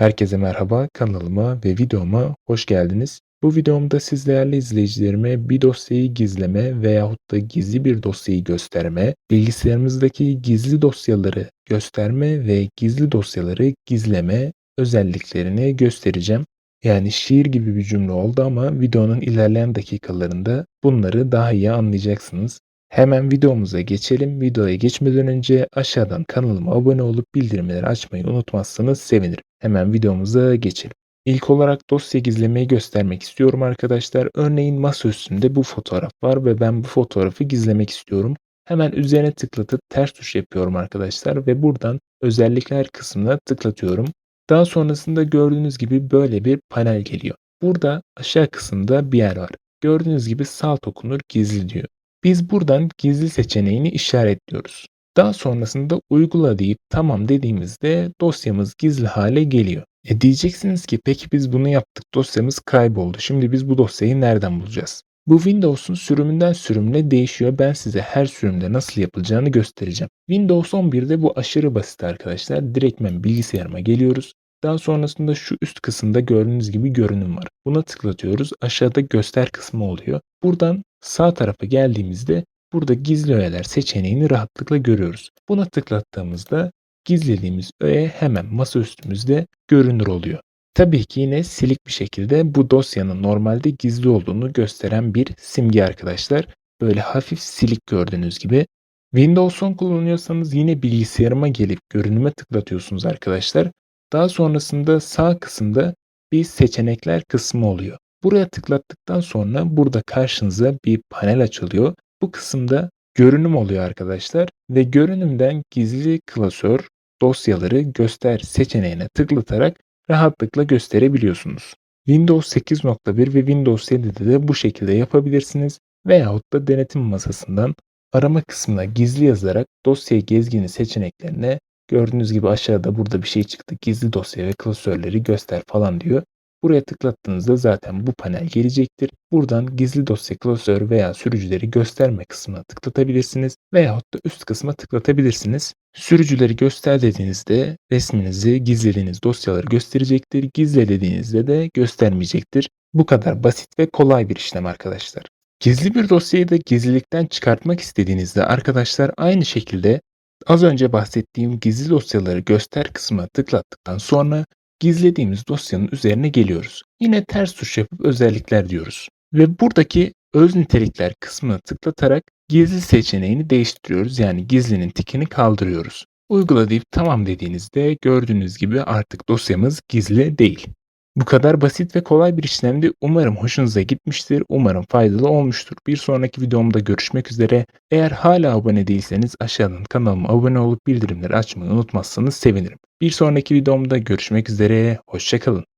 Herkese merhaba, kanalıma ve videoma hoş geldiniz. Bu videomda siz değerli izleyicilerime bir dosyayı gizleme veyahut da gizli bir dosyayı gösterme, bilgisayarımızdaki gizli dosyaları gösterme ve gizli dosyaları gizleme özelliklerini göstereceğim. Yani şiir gibi bir cümle oldu ama videonun ilerleyen dakikalarında bunları daha iyi anlayacaksınız. Hemen videomuza geçelim. Videoya geçmeden önce aşağıdan kanalıma abone olup bildirimleri açmayı unutmazsanız sevinirim. Hemen videomuza geçelim. İlk olarak dosya gizlemeyi göstermek istiyorum arkadaşlar. Örneğin masa üstünde bu fotoğraf var ve ben bu fotoğrafı gizlemek istiyorum. Hemen üzerine tıklatıp ters tuş yapıyorum arkadaşlar ve buradan özellikler kısmına tıklatıyorum. Daha sonrasında gördüğünüz gibi böyle bir panel geliyor. Burada aşağı kısımda bir yer var. Gördüğünüz gibi salt okunur gizli diyor. Biz buradan gizli seçeneğini işaretliyoruz. Daha sonrasında uygula deyip tamam dediğimizde dosyamız gizli hale geliyor. E diyeceksiniz ki peki biz bunu yaptık dosyamız kayboldu. Şimdi biz bu dosyayı nereden bulacağız? Bu Windows'un sürümünden sürümüne değişiyor. Ben size her sürümde nasıl yapılacağını göstereceğim. Windows 11'de bu aşırı basit arkadaşlar. Direktmen bilgisayarıma geliyoruz. Daha sonrasında şu üst kısımda gördüğünüz gibi görünüm var. Buna tıklatıyoruz. Aşağıda göster kısmı oluyor. Buradan sağ tarafa geldiğimizde burada gizli öğeler seçeneğini rahatlıkla görüyoruz. Buna tıklattığımızda gizlediğimiz öğe hemen masa üstümüzde görünür oluyor. Tabii ki yine silik bir şekilde bu dosyanın normalde gizli olduğunu gösteren bir simge arkadaşlar. Böyle hafif silik gördüğünüz gibi. Windows 10 kullanıyorsanız yine bilgisayarıma gelip görünüme tıklatıyorsunuz arkadaşlar. Daha sonrasında sağ kısımda bir seçenekler kısmı oluyor. Buraya tıklattıktan sonra burada karşınıza bir panel açılıyor. Bu kısımda görünüm oluyor arkadaşlar ve görünümden gizli klasör dosyaları göster seçeneğine tıklatarak rahatlıkla gösterebiliyorsunuz. Windows 8.1 ve Windows 7'de de bu şekilde yapabilirsiniz veyahut da denetim masasından arama kısmına gizli yazarak dosya gezgini seçeneklerine gördüğünüz gibi aşağıda burada bir şey çıktı. Gizli dosya ve klasörleri göster falan diyor. Buraya tıklattığınızda zaten bu panel gelecektir. Buradan gizli dosya klasör veya sürücüleri gösterme kısmına tıklatabilirsiniz veyahut da üst kısma tıklatabilirsiniz. Sürücüleri göster dediğinizde resminizi gizlediğiniz dosyaları gösterecektir. Gizle dediğinizde de göstermeyecektir. Bu kadar basit ve kolay bir işlem arkadaşlar. Gizli bir dosyayı da gizlilikten çıkartmak istediğinizde arkadaşlar aynı şekilde az önce bahsettiğim gizli dosyaları göster kısmına tıklattıktan sonra gizlediğimiz dosyanın üzerine geliyoruz. Yine ters tuş yapıp özellikler diyoruz. Ve buradaki öz nitelikler kısmına tıklatarak gizli seçeneğini değiştiriyoruz. Yani gizlinin tikini kaldırıyoruz. Uygula deyip tamam dediğinizde gördüğünüz gibi artık dosyamız gizli değil. Bu kadar basit ve kolay bir işlemdi. Umarım hoşunuza gitmiştir. Umarım faydalı olmuştur. Bir sonraki videomda görüşmek üzere. Eğer hala abone değilseniz aşağıdan kanalıma abone olup bildirimleri açmayı unutmazsanız sevinirim. Bir sonraki videomda görüşmek üzere. Hoşçakalın.